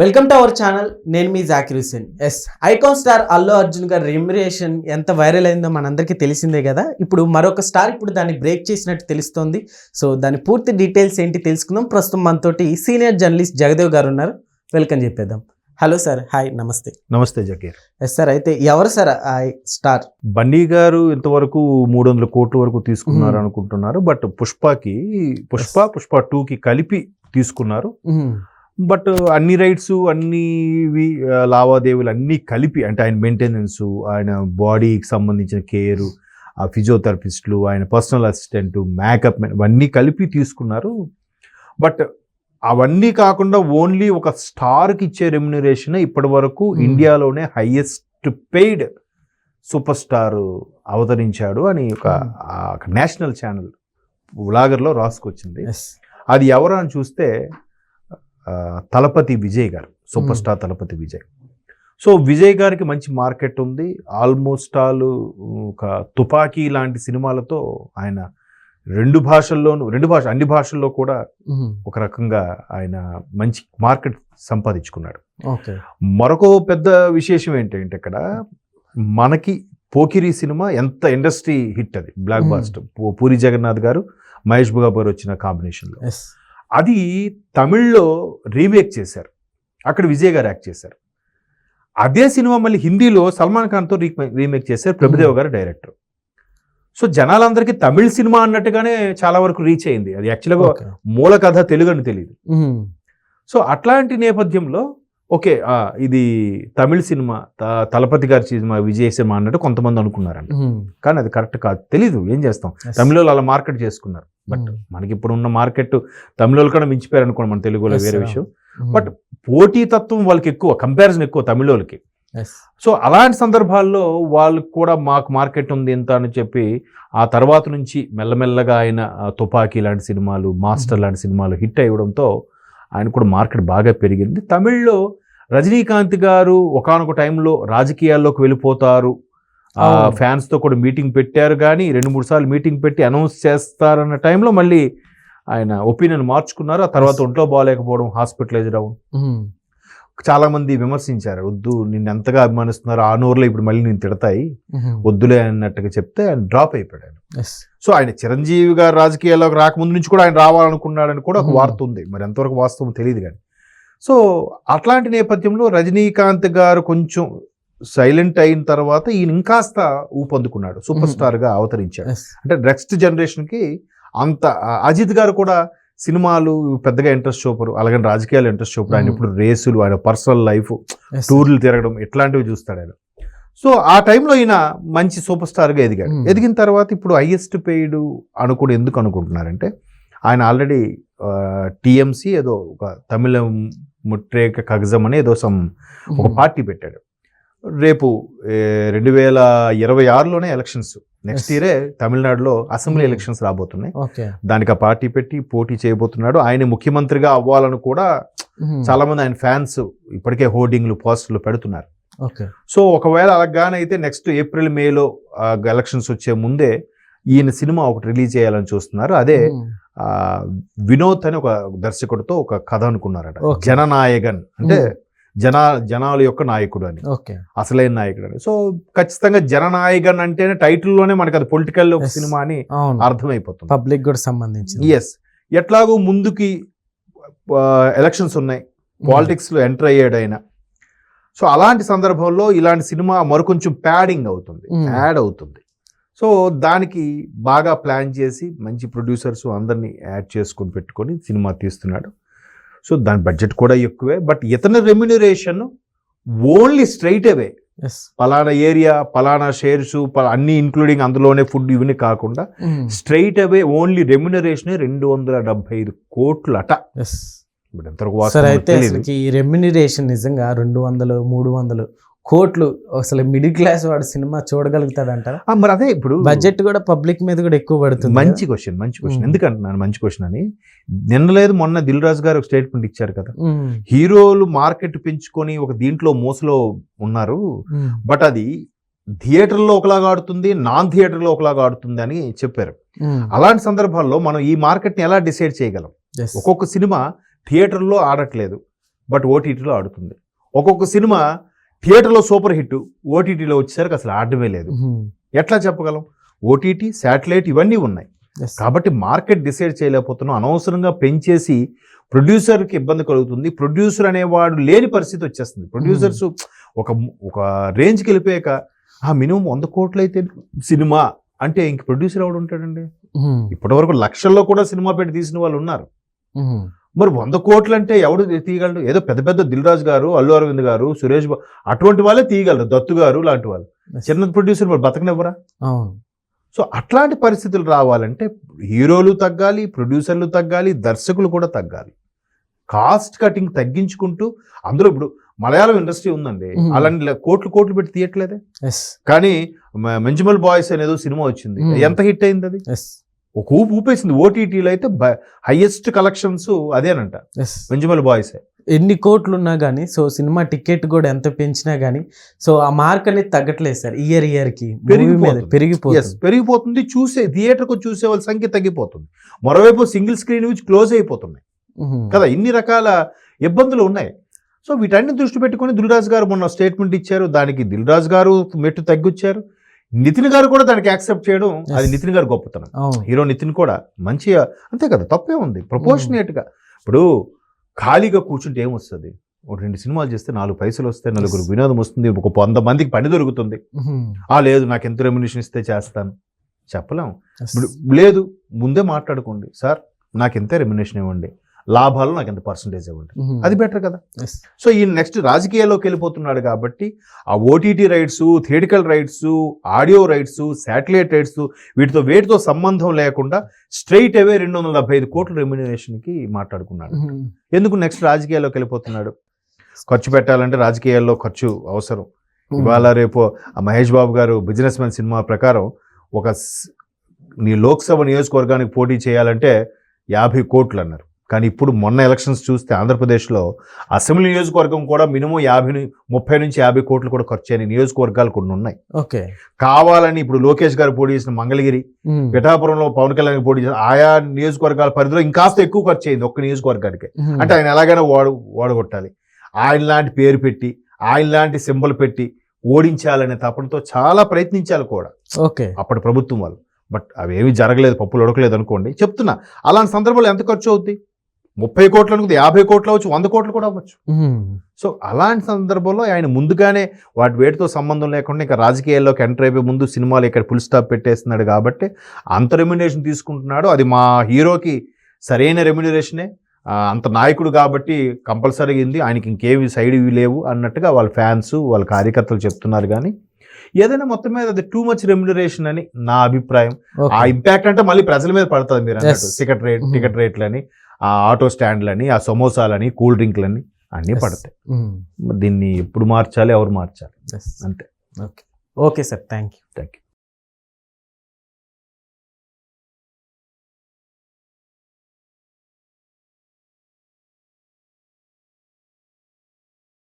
Welcome to our channel నేను మీ జాకిర్ హుసేన్ ఎస్ ఐకాన్ స్టార్ అల్లు అర్జున్ గారి రెమ్యురేషన్ ఎంత వైరల్ అయిందో మనందరికీ తెలిసిందే కదా. ఇప్పుడు మరొక స్టార్ ఇప్పుడు దాన్ని బ్రేక్ చేసినట్టు తెలుస్తోంది. సో దాని పూర్తి డీటెయిల్స్ ఏంటి తెలుసుకుందాం. ప్రస్తుతం మనతోటి సీనియర్ జర్నలిస్ట్ జగదేవ్ గారు ఉన్నారు. వెల్కమ్ చెప్పేద్దాం. హలో సార్ హాయ్ నమస్తే. నమస్తే జకీర్ ఎస్ సార్ అయితే ఎవరు సార్ స్టార్ బన్నీ గారు ఇంతవరకు మూడు వందల కోట్ల వరకు తీసుకున్నారు. అనుకుంటున్నారు. బట్ పుష్పకి పుష్ప పుష్ప టూ కి కలిపి తీసుకున్నారు. బట్ అన్ని రైట్స్ అన్ని లావాదేవీలు అన్ని కలిపి అంటే ఆయన మెయింటెనెన్స్ ఆయన బాడీకి సంబంధించిన కేర్ ఆ ఫిజియోథెరపిస్టులు ఆయన పర్సనల్ అసిస్టెంట్ మేకప్ ఇవన్నీ కలిపి తీసుకున్నారు. బట్ అవన్నీ కాకుండా ఓన్లీ ఒక స్టార్కి ఇచ్చే రెమ్యునరేషన్ ఇప్పటి వరకు. ఇండియాలోనే హైయెస్ట్ పెయిడ్ సూపర్ స్టార్ అవతరించాడు అని ఒక నేషనల్ ఛానల్ వ్లాగర్లో రాసుకొచ్చింది. అది ఎవరు అని చూస్తే తలపతి విజయ్ గారు super. Star Thalapathy Vijay. So Vijay గారికి మంచి మార్కెట్ ఉంది. ఆల్మోస్ట్ ఆల్ ఒక తుపాకీ లాంటి సినిమాలతో ఆయన రెండు భాషల్లోనూ రెండు భాష అన్ని భాషల్లో కూడా ఒక రకంగా ఆయన మంచి మార్కెట్ సంపాదించుకున్నాడు. మరొక పెద్ద విశేషం ఏంటంటే ఇక్కడ మనకి పోకిరి సినిమా ఎంత ఇండస్ట్రీ హిట్ అది. బ్లాక్. బాస్టర్ పూరి జగన్నాథ్ గారు మహేష్ బాబు గారు వచ్చిన కాంబినేషన్లో. అది తమిళ్ళో రీమేక్ చేశారు. అక్కడ విజయ్ గారు యాక్ట్ చేశారు. అదే సినిమా మళ్ళీ హిందీలో సల్మాన్ ఖాన్తో రీమే- రీమేక్ చేశారు ప్రభుదేవ్ గారు డైరెక్టర్. సో జనాలందరికీ తమిళ్ సినిమా అన్నట్టుగానే చాలా వరకు రీచ్ అయింది. అది యాక్చువల్గా మూల కథ తెలుగు అని తెలియదు సో అట్లాంటి నేపథ్యంలో ఓకే ఇది తమిళ్ సినిమా తలపతి గారి సినిమా విజయ్ సినిమా అన్నట్టు కొంతమంది అనుకున్నారంట. కానీ అది కరెక్ట్ కాదు. తెలీదు ఏం చేస్తాం? తమిళ అలా మార్కెట్ చేసుకున్నారు. బట్ మనకి ఇప్పుడు ఉన్న మార్కెట్ తమిళ కన్నా మించిపోయారు అనుకోండి మన తెలుగులో వేరే. విషయం. బట్ పోటీ తత్వం వాళ్ళకి ఎక్కువ కంపారిజన్ ఎక్కువ తమిళోళ్ళకి. సో అలాంటి సందర్భాల్లో వాళ్ళకి కూడా మాకు మార్కెట్ ఉంది ఇంత అని చెప్పి ఆ తర్వాత నుంచి మెల్లమెల్లగా ఆయన తుపాకీ లాంటి సినిమాలు మాస్టర్ లాంటి సినిమాలు హిట్ అయ్యడంతో ఆయన కూడా మార్కెట్ బాగా పెరిగింది. తమిళ్ళో రజనీకాంత్ గారు ఒకానొక టైంలో రాజకీయాల్లోకి వెళ్ళిపోతారు. ఆ అవును. ఫ్యాన్స్తో కూడా మీటింగ్ పెట్టారు కానీ రెండు మూడు సార్లు మీటింగ్ పెట్టి అనౌన్స్ చేస్తారన్న టైంలో మళ్ళీ ఆయన ఒపీనియన్ మార్చుకున్నారు. ఆ తర్వాత. ఒంట్లో బాగాలేకపోవడం హాస్పిటలైజ్డ్ అవ్వడం. చాలా మంది విమర్శించారు వద్దు నిన్ను ఎంతగా అభిమానిస్తున్నారు ఆ నోరులో ఇప్పుడు మళ్ళీ నేను తిడతాయి వద్దులే అన్నట్టుగా చెప్తే ఆయన డ్రాప్ అయిపోయాడు. ఆయన సో ఆయన చిరంజీవి గారు రాజకీయాల్లోకి రాకముందు నుంచి కూడా ఆయన రావాలనుకున్నాడని కూడా ఒక. వార్త ఉంది. మరి ఎంతవరకు వాస్తవం తెలియదు కానీ. సో అట్లాంటి నేపథ్యంలో రజనీకాంత్ గారు కొంచెం సైలెంట్ అయిన తర్వాత ఈయన ఇంకాస్త ఊపందుకున్నాడు సూపర్ Mhm. స్టార్గా అవతరించాడు అంటే నెక్స్ట్ జనరేషన్కి అంత అజిత్ గారు కూడా సినిమాలు పెద్దగా ఇంట్రెస్ట్ చూపరు. అలాగే రాజకీయాలు ఇంట్రెస్ట్ చూపరు. ఆయన. ఇప్పుడు రేసులు ఆయన పర్సనల్ లైఫ్ టూర్లు తిరగడం ఇట్లాంటివి చూస్తాడు ఆయన. సో ఆ టైంలో ఈయన మంచి సూపర్ స్టార్గా ఎదిగాడు. ఎదిగిన తర్వాత ఇప్పుడు హైయెస్ట్ పెయిడ్ అనుకుని ఎందుకు అనుకుంటున్నారంటే ఆయన ఆల్రెడీ టిఎంసి ఏదో ఒక తమిళ ముట్రేక కగజం అని ఏదో సమ్ ఒక పార్టీ పెట్టాడు. రేపు రెండు వేల ఇరవై ఆరులోనే ఎలక్షన్స్. నెక్స్ట్. ఇయరే తమిళనాడులో అసెంబ్లీ Hmm. ఎలక్షన్స్ రాబోతున్నాయి. ఓకే దానికి ఆ పార్టీ పెట్టి పోటీ చేయబోతున్నాడు. ఆయన ముఖ్యమంత్రిగా అవ్వాలని కూడా చాలా మంది ఆయన ఫ్యాన్స్ ఇప్పటికే హోర్డింగ్లు పోస్టర్లు పెడుతున్నారు. సో ఒకవేళ అలాగానైతే నెక్స్ట్ ఏప్రిల్ మేలో ఎలక్షన్స్ వచ్చే ముందే ఈయన సినిమా ఒకటి రిలీజ్ చేయాలని చూస్తున్నారు. అదే ఆ, వినోద్ అని ఒక దర్శకుడితో ఒక కథ అనుకున్నారట. Okay. జననాయకన్ అంటే జనా జనాల యొక్క నాయకుడు అని ఓకే. అసలైన నాయకుడు అని సో ఖచ్చితంగా జననాయకన్ అంటేనే టైటిల్లోనే మనకి అది పొలిటికల్ Yes. సినిమా అని అర్థమైపోతుంది. పబ్లిక్ కూడా సంబంధించి ఎస్ ఎట్లాగో ముందుకి ఎలక్షన్స్ ఉన్నాయి. పాలిటిక్స్లో ఎంటర్ అయ్యాడు ఆయన. సో అలాంటి సందర్భంలో ఇలాంటి సినిమా మరికొంచెం ప్యాడింగ్ అవుతుంది. యాడ్ అవుతుంది. సో దానికి బాగా ప్లాన్ చేసి మంచి ప్రొడ్యూసర్స్ అందరినీ యాడ్ చేసుకొని పెట్టుకొని సినిమా తీస్తున్నాడు. సో దాని బడ్జెట్ కూడా ఎక్కువే బట్ ఇతని రెమ్యునరేషన్ ఓన్లీ స్ట్రైట్ అవే పలానా ఏరియా పలానా షేర్స్ అన్ని ఇంక్లూడింగ్ అందులోనే ఫుడ్ ఇవన్నీ కాకుండా స్ట్రైట్ అవే ఓన్లీ రెమ్యునరేషన్ రెండు వందల డెబ్బై ఐదు కోట్లు అట సార్ అయితే ఈ రెమ్యునరేషన్ నిజంగా రెండు వందలు మూడు వందలు కోట్లు అసలు మిడిల్ క్లాస్ వాడు సినిమా చూడగలుగుతాడంటారా? మరి అదే ఇప్పుడు బడ్జెట్ కూడా పబ్లిక్ మీద కూడా ఎక్కువ పడుతుంది మంచి క్వశ్చన్ మంచి క్వశ్చన్. ఎందుకంటున్నాను మంచి క్వశ్చన్ అని? నిన్న లేదు మొన్న దిల్ రాజు గారు ఒక స్టేట్మెంట్ ఇచ్చారు కదా. హీరోలు మార్కెట్ పెంచుకొని ఒక దీంట్లో మోసలో ఉన్నారు. బట్ అది థియేటర్లో ఒకలాగా ఆడుతుంది నాన్ థియేటర్లో ఒకలాగా ఆడుతుంది అని చెప్పారు. అలాంటి సందర్భాల్లో మనం ఈ మార్కెట్ని ఎలా డిసైడ్ చేయగలం. ఒక్కొక్క సినిమా థియేటర్లో ఆడట్లేదు బట్ ఓటీటీలో ఆడుతుంది. ఒక్కొక్క సినిమా థియేటర్లో సూపర్ హిట్ ఓటీటీలో వచ్చేసరికి అసలు ఆడమే లేదు. ఎట్లా చెప్పగలం? ఓటీటీ శాటిలైట్ ఇవన్నీ ఉన్నాయి. కాబట్టి మార్కెట్ డిసైడ్ చేయలేకపోతున్నాం. అనవసరంగా పెంచేసి ప్రొడ్యూసర్కి ఇబ్బంది కలుగుతుంది. ప్రొడ్యూసర్ అనేవాడు లేని పరిస్థితి వచ్చేస్తుంది. ప్రొడ్యూసర్స్ ఒక ఒక రేంజ్కి వెళ్ళిపోయాక ఆ మినిమం వంద కోట్లు అయితే సినిమా అంటే ఇంక ప్రొడ్యూసర్ ఎవడు ఉంటాడండి? ఇప్పటివరకు లక్షల్లో కూడా సినిమా పెట్టి తీసిన వాళ్ళు ఉన్నారు. మరి వంద కోట్లు అంటే ఎవడు తీయగలడు? ఏదో పెద్ద పెద్ద దిల్ రాజు గారు అల్లు అరవింద్ గారు సురేష్ అటువంటి వాళ్ళే తీయగలరు. దత్తు గారు లాంటి వాళ్ళు. చిన్న ప్రొడ్యూసర్ మరి బతకనివ్వరా? అవును. సో అట్లాంటి పరిస్థితులు రావాలంటే హీరోలు తగ్గాలి ప్రొడ్యూసర్లు తగ్గాలి దర్శకులు కూడా తగ్గాలి. కాస్ట్ కటింగ్ తగ్గించుకుంటూ అందులో ఇప్పుడు మలయాళం ఇండస్ట్రీ ఉందండి. అలాంటి కోట్లు కోట్లు పెట్టి తీయట్లేదే? కానీ మంజుమల్ బాయ్స్ అనేదో సినిమా వచ్చింది. ఎంత హిట్ అయింది అది? ఒక ఊపు ఊపేసింది. ఓటీటీలో అయితే హైయెస్ట్ కలెక్షన్స్ అదేనంట. ఎస్ మంజుమల్ బాయ్స్ ఎన్ని కోట్లు ఉన్నా కానీ సో సినిమా టికెట్ కూడా ఎంత పెంచినా కానీ సో ఆ మార్క్ అనేది తగ్గట్లేదు సార్. ఇయర్ ఇయర్కి Movie మీద పెరిగిపోతుంది. పెరిగిపోతుంది. చూసే థియేటర్కు చూసే వాళ్ళ సంఖ్య తగ్గిపోతుంది. మరోవైపు సింగిల్ స్క్రీన్ నుంచి క్లోజ్ అయిపోతున్నాయి. కదా ఇన్ని రకాల ఇబ్బందులు ఉన్నాయి. సో వీటన్ని దృష్టి పెట్టుకొని దిల్రాజు గారు మొన్న స్టేట్మెంట్ ఇచ్చారు. దానికి దిల్రాజు గారు మెట్టు తగ్గిచ్చారు. నితిన్ గారు కూడా దానికి యాక్సెప్ట్ చేయడం అది. నితిన్ గారు గొప్పతనం. హీరో నితిన్ కూడా మంచిగా అంతే కదా తప్పే ఉంది. ప్రపోర్షనేట్గా ఇప్పుడు ఖాళీగా కూర్చుంటే ఏమొస్తుంది? ఒక రెండు సినిమాలు చేస్తే నాలుగు పైసలు వస్తాయి నలుగురు. వినోదం వస్తుంది ఒక వంద మందికి పని దొరుకుతుంది. ఆ లేదు నాకు ఎంత రెమ్యునేషన్ ఇస్తే చేస్తాను. చెప్పలేం. Yes. ఇప్పుడు లేదు ముందే మాట్లాడుకోండి. సార్ నాకు ఎంత రెమ్యునేషన్ ఇవ్వండి? లాభాలు నాకు ఎంత పర్సంటేజ్ ఇవ్వండి. అది బెటర్ కదా. సో ఈ నెక్స్ట్ రాజకీయాల్లోకి వెళ్ళిపోతున్నాడు కాబట్టి ఆ OTT rights theatrical rights audio rights satellite rights వీటితో వేటితో సంబంధం లేకుండా స్ట్రైట్ అవే రెండు వందల డెబ్బై ఐదు కోట్ల రెమ్యునరేషన్కి మాట్లాడుకున్నాడు. ఎందుకు నెక్స్ట్ రాజకీయాల్లోకి వెళ్ళిపోతున్నాడు? ఖర్చు పెట్టాలంటే రాజకీయాల్లో ఖర్చు అవసరం. ఇవాళ రేపు ఆ మహేష్ బాబు గారు బిజినెస్ మ్యాన్ సినిమా ప్రకారం ఒక నీ లోక్సభ నియోజకవర్గానికి పోటీ చేయాలంటే యాభై కోట్లు అన్నారు. కానీ ఇప్పుడు మొన్న ఎలక్షన్స్ చూస్తే ఆంధ్రప్రదేశ్లో అసెంబ్లీ నియోజకవర్గం కూడా మినిమం యాభై ముప్పై నుంచి యాభై కోట్లు కూడా ఖర్చు అయిన నియోజకవర్గాలు కొన్ని ఉన్నాయి. ఓకే. కావాలని ఇప్పుడు లోకేష్ గారు పోటీ చేసిన మంగళగిరి. పిఠాపురంలో పవన్ కళ్యాణ్ పోటీ చేసిన ఆయా నియోజకవర్గాల పరిధిలో ఇంకాస్త ఎక్కువ ఖర్చు అయింది ఒక్క నియోజకవర్గానికి. అంటే ఆయన ఎలాగైనా వాడు వాడగొట్టాలి ఆయన లాంటి పేరు పెట్టి ఆయన లాంటి సింబల్ పెట్టి ఓడించాలనే తపనతో చాలా ప్రయత్నించాలి కూడా. ఓకే. అప్పటి ప్రభుత్వం వాళ్ళు. బట్ అవేవి జరగలేదు పప్పులు ఉడకలేదు అనుకోండి. చెప్తున్నా అలాంటి సందర్భంలో ఎంత ఖర్చు అవుద్ది? ముప్పై కోట్లు అనుకుంది యాభై కోట్లు అవ్వచ్చు వంద కోట్లు కూడా అవ్వచ్చు. సో అలాంటి సందర్భంలో ఆయన ముందుగానే వాటి వేటితో సంబంధం లేకుండా ఇంకా రాజకీయాల్లోకి ఎంటర్ అయిపోయి ముందు సినిమాలు ఇక్కడ ఫుల్ స్టాప్ పెట్టేస్తున్నాడు కాబట్టి అంత రెమ్యునరేషన్ తీసుకుంటున్నాడు. అది మా హీరోకి సరైన రెమ్యునరేషనే అంత నాయకుడు కాబట్టి కంపల్సరీ అయింది ఆయనకి ఇంకేవి సైడ్ ఇవి లేవు అన్నట్టుగా వాళ్ళ ఫ్యాన్స్ వాళ్ళ కార్యకర్తలు చెప్తున్నారు కానీ ఏదైనా మొత్తం మీద అది టూ మచ్ రెమ్యునరేషన్ అని నా అభిప్రాయం. ఆ ఇంపాక్ట్ అంటే మళ్ళీ ప్రజల మీద పడుతుంది మీరు అన్నట్టు. Ticket rate. టికెట్ రేట్లని ఆ ఆటో స్టాండ్లని ఆ సమోసాలని కూల్ డ్రింక్లని అన్నీ. పడతాయి. మరి దీన్ని ఎప్పుడు మార్చాలి ఎవరు మార్చాలి. అంతే. Okay okay sir thank you thank you